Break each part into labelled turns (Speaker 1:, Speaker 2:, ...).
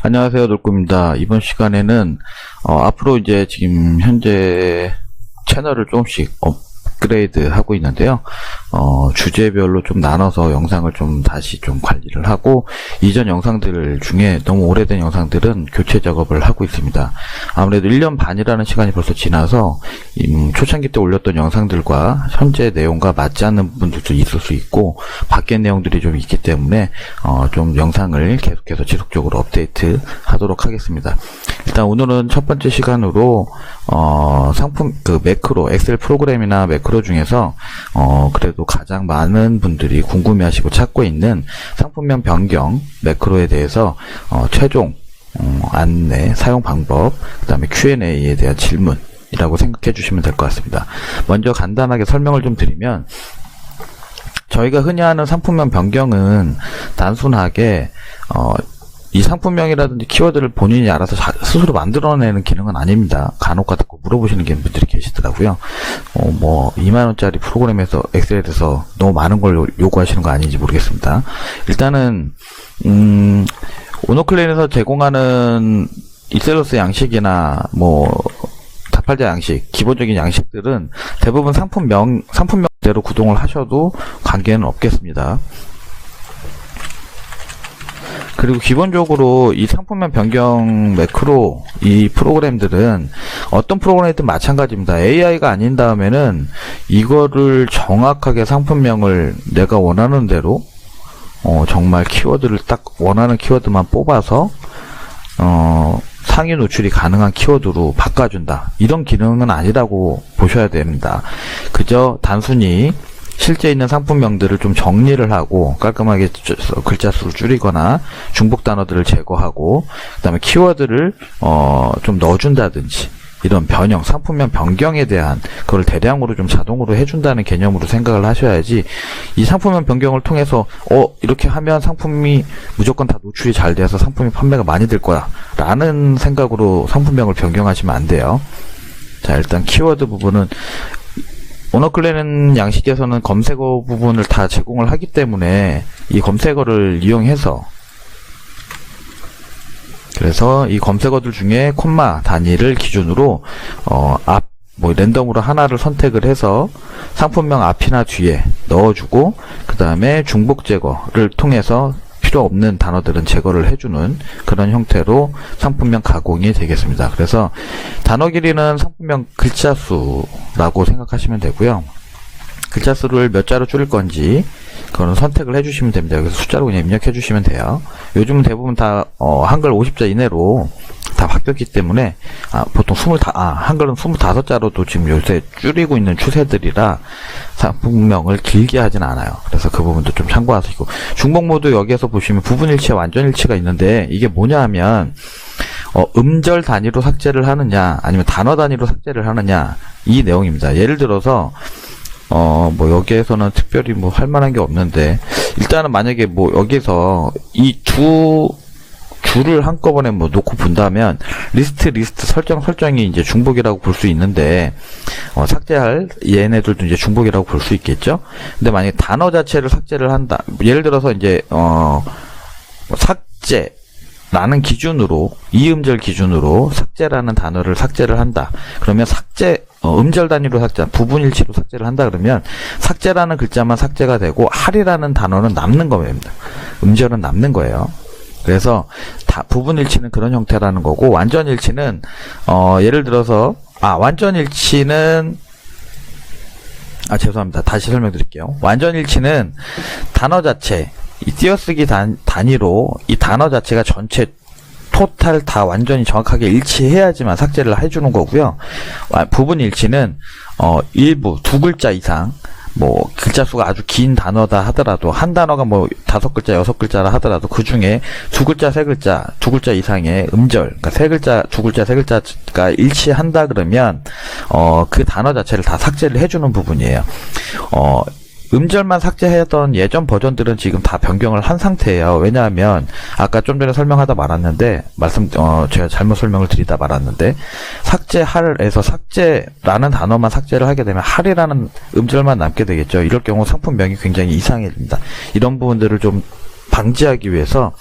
Speaker 1: 안녕하세요, 놀꾸입니다. 이번 시간에는 어, 앞으로 이제 지금 현재 채널을 조금씩 업 그레이드 하고 있는데요. 어, 주제별로 좀 나눠서 영상을 좀 다시 좀 관리를 하고 이전 영상들 중에 너무 오래된 영상들은 교체 작업을 하고 있습니다. 아무래도 1년 반이라는 시간이 벌써 지나서 음, 초창기 때 올렸던 영상들과 현재 내용과 맞지 않는 부분들도 있을 수 있고 바뀐 내용들이 좀 있기 때문에 어, 좀 영상을 계속해서 지속적으로 업데이트 하도록 하겠습니다. 일단 오늘은 첫 번째 시간으로 어, 상품 그 매크로 엑셀 프로그램이나 매크로 중에서 어, 그래도 가장 많은 분들이 궁금해하시고 찾고 있는 상품명 변경 매크로에 대해서 어, 최종 어, 안내 사용 방법 그 다음에 Q&A에 대한 질문 이라고 생각해 주시면 될 것 같습니다. 먼저 간단하게 설명을 좀 드리면 저희가 흔히 하는 상품명 변경은 단순하게 어, 이 상품명이라든지 키워드를 본인이 알아서 자- 스스로 만들어내는 기능은 아닙니다. 간혹 가다고 물어보시는 분들이 계시더라고요. 어, 뭐 2만 원짜리 프로그램에서 엑셀에서 너무 많은 걸 요- 요구하시는 거 아닌지 모르겠습니다. 일단은 음, 오노클랜에서 제공하는 이셀러스 양식이나 뭐 다팔자 양식, 기본적인 양식들은 대부분 상품명, 상품명대로 구동을 하셔도 관계는 없겠습니다. 그리고 기본적으로 이 상품명 변경 매크로 이 프로그램들은 어떤 프로그램이든 마찬가지입니다. AI가 아닌 다음에는 이거를 정확하게 상품명을 내가 원하는 대로 어, 정말 키워드를 딱 원하는 키워드만 뽑아서 어, 상위 노출이 가능한 키워드로 바꿔준다. 이런 기능은 아니라고 보셔야 됩니다. 그저 단순히 실제 있는 상품명들을 좀 정리를 하고 깔끔하게 주- 글자 수를 줄이거나 중복 단어들을 제거하고 그다음에 키워드를 어, 좀 넣어준다든지 이런 변형, 상품명 변경에 대한 그걸 대량으로 좀 자동으로 해준다는 개념으로 생각을 하셔야지 이 상품명 변경을 통해서 어 이렇게 하면 상품이 무조건 다 노출이 잘 돼서 상품이 판매가 많이 될 거야 라는 생각으로 상품명을 변경하시면 안 돼요. 자 일단 키워드 부분은 오너클랜 양식에서는 검색어 부분을 다 제공을 하기 때문에 이 검색어를 이용해서 그래서 이 검색어들 중에 콤마 단위를 기준으로 어, 앞, 뭐 랜덤으로 하나를 선택을 해서 상품명 앞이나 뒤에 넣어주고 그 다음에 중복 제거를 통해서 필요 없는 단어들은 제거를 해주는 그런 형태로 상품명 가공이 되겠습니다. 그래서 단어 길이는 상품명 글자 수라고 생각하시면 되고요. 글자 수를 몇 자로 줄일 건지 그거는 선택을 해주시면 됩니다. 그래서 숫자로 그냥 입력해 주시면 돼요. 요즘은 대부분 다 어, 한글 50자 이내로 다 바뀌었기 때문에 아, 보통 25, 아, 한글은 25자로도 지금 요새 줄이고 있는 추세들이라 상품명을 길게 하진 않아요. 그래서 그 부분도 좀 참고하시고 중복 모드 여기에서 보시면 부분일치, 완전일치가 있는데 이게 뭐냐 하면 어, 음절 단위로 삭제를 하느냐 아니면 단어 단위로 삭제를 하느냐 이 내용입니다. 예를 들어서 어, 뭐, 여기에서는 특별히 뭐, 할 만한 게 없는데, 일단은 만약에 뭐, 여기서 이 두, 줄을 한꺼번에 뭐, 놓고 본다면, 리스트, 리스트 설정, 설정이 이제 중복이라고 볼 수 있는데, 어, 삭제할 얘네들도 이제 중복이라고 볼 수 있겠죠? 근데 만약에 단어 자체를 삭제를 한다. 예를 들어서 이제, 어, 삭제, 라는 기준으로 이음절 기준으로 삭제라는 단어를 삭제를 한다. 그러면 삭제 어, 음절 단위로 삭제, 부분 일치로 삭제를 한다 그러면 삭제라는 글자만 삭제가 되고 할이라는 단어는 남는 겁니다. 음절은 남는 거예요. 그래서 다 부분 일치는 그런 형태라는 거고 완전 일치는 어, 예를 들어서 아 완전 일치는 아 죄송합니다. 다시 설명드릴게요. 완전 일치는 단어 자체 이 띄어쓰기 단, 단위로 이 단어 자체가 전체 토탈 다 완전히 정확하게 일치해야지만 삭제를 해주는 거고요. 와- 부분 일치는 어 일부 두 글자 이상 뭐 글자 수가 아주 긴 단어다 하더라도 한 단어가 뭐 다섯 글자 여섯 글자라 하더라도 그 중에 두 글자 세 글자 두 글자 이상의 음절 그러니까 세 글자 두 글자 세 글자가 일치한다 그러면 어 그 단어 자체를 다 삭제를 해주는 부분이에요. 어 음절만 삭제하던 예전 버전들은 지금 다 변경을 한 상태예요. 왜냐하면 아까 좀 전에 설명하다 말았는데 말씀 어 제가 잘못 설명을 드리다 말았는데 삭제할에서 삭제라는 단어만 삭제를 하게 되면 할이라는 음절만 남게 되겠죠. 이럴 경우 상품명이 굉장히 이상해집니다. 이런 부분들을 좀 방지하기 위해서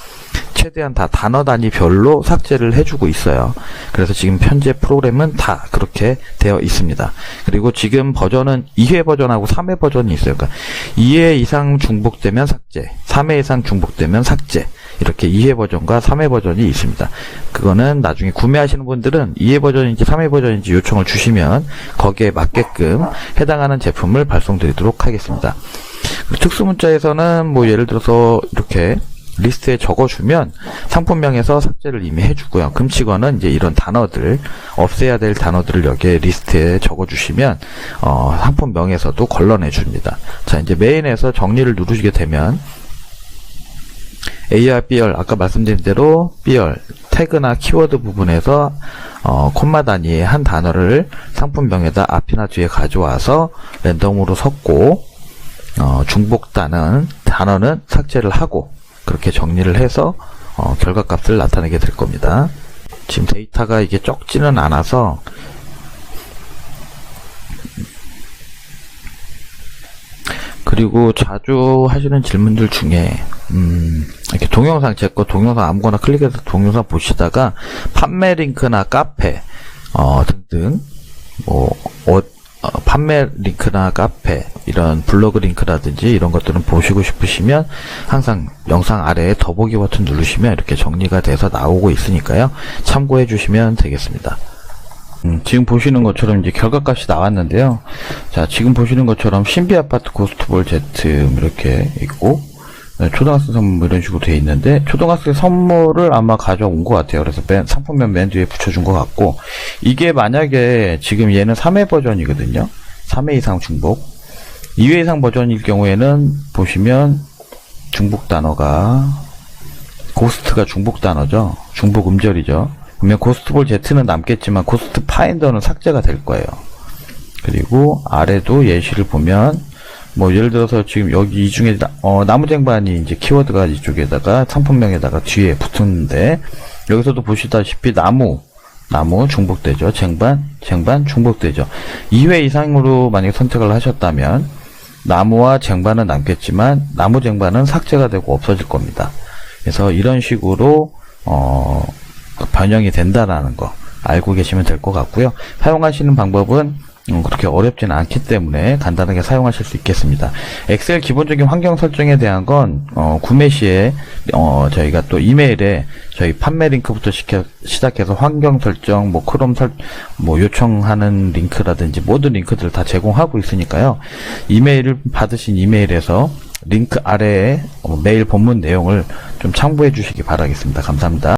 Speaker 1: 최대한 다 단어 단위별로 삭제를 해주고 있어요. 그래서 지금 현재 프로그램은 다 그렇게 되어 있습니다. 그리고 지금 버전은 2회 버전하고 3회 버전이 있어요. 그러니까 2회 이상 중복되면 삭제, 3회 이상 중복되면 삭제. 이렇게 2회 버전과 3회 버전이 있습니다. 그거는 나중에 구매하시는 분들은 2회 버전인지 3회 버전인지 요청을 주시면 거기에 맞게끔 해당하는 제품을 발송드리도록 하겠습니다. 특수문자에서는 뭐 예를 들어서 이렇게 리스트에 적어주면 상품명에서 삭제를 이미 해주고요. 금치권은 이제 이런 단어들 없애야 될 단어들을 여기에 리스트에 적어주시면 어, 상품명에서도 걸러내 줍니다. 자 이제 메인에서 정리를 누르시게 되면 AR, B열 아까 말씀드린 대로 B열 태그나 키워드 부분에서 어, 콤마 단위의 한 단어를 상품명에다 앞이나 뒤에 가져와서 랜덤으로 섞고 어, 중복단은 단어는 삭제를 하고 그렇게 정리를 해서 어, 결과값을 나타내게 될 겁니다. 지금 데이터가 이게 적지는 않아서 그리고 자주 하시는 질문들 중에 음, 이렇게 동영상 제 거 동영상 아무거나 클릭해서 동영상 보시다가 판매 링크나 카페 어, 등등 뭐 어, 어, 판매 링크나 카페 이런 블로그 링크라든지 이런 것들은 보시고 싶으시면 항상 영상 아래에 더보기 버튼 누르시면 이렇게 정리가 돼서 나오고 있으니까요 참고해 주시면 되겠습니다. 음, 지금 보시는 것처럼 이제 결과값이 나왔는데요. 자, 지금 보시는 것처럼 신비 아파트 고스트볼 Z 이렇게 있고 네, 초등학생 선물 뭐 이런 식으로 돼 있는데 초등학생 선물을 아마 가져온 것 같아요. 그래서 맨, 상품면 맨 뒤에 붙여준 것 같고 이게 만약에 지금 얘는 3회 버전이거든요. 3회 이상 중복 2회 이상 버전일 경우에는 보시면 중복 단어가 고스트가 중복 단어죠. 중복 음절이죠. 그러면 고스트볼 Z는 남겠지만 고스트 파인더는 삭제가 될 거예요. 그리고 아래도 예시를 보면 뭐 예를 들어서 지금 여기 이 중에 나- 어, 나무쟁반이 이제 키워드가 이쪽에다가 상품명에다가 뒤에 붙었는데 여기서도 보시다시피 나무 나무 중복되죠. 쟁반 쟁반 중복되죠. 2회 이상으로 만약 선택을 하셨다면 나무와 쟁반은 남겠지만 나무 쟁반은 삭제가 되고 없어질 겁니다. 그래서 이런 식으로 어, 변형이 된다라는 거 알고 계시면 될 것 같고요. 사용하시는 방법은 음, 그렇게 어렵지는 않기 때문에 간단하게 사용하실 수 있겠습니다. 엑셀 기본적인 환경 설정에 대한 건 어, 구매 시에 어, 저희가 또 이메일에 저희 판매 링크부터 시켜, 시작해서 환경 설정, 뭐 크롬 설, 뭐 요청하는 링크라든지 모든 링크들을 다 제공하고 있으니까요. 이메일을 받으신 이메일에서 링크 아래에 어, 메일 본문 내용을 좀 참고해 주시기 바라겠습니다. 감사합니다.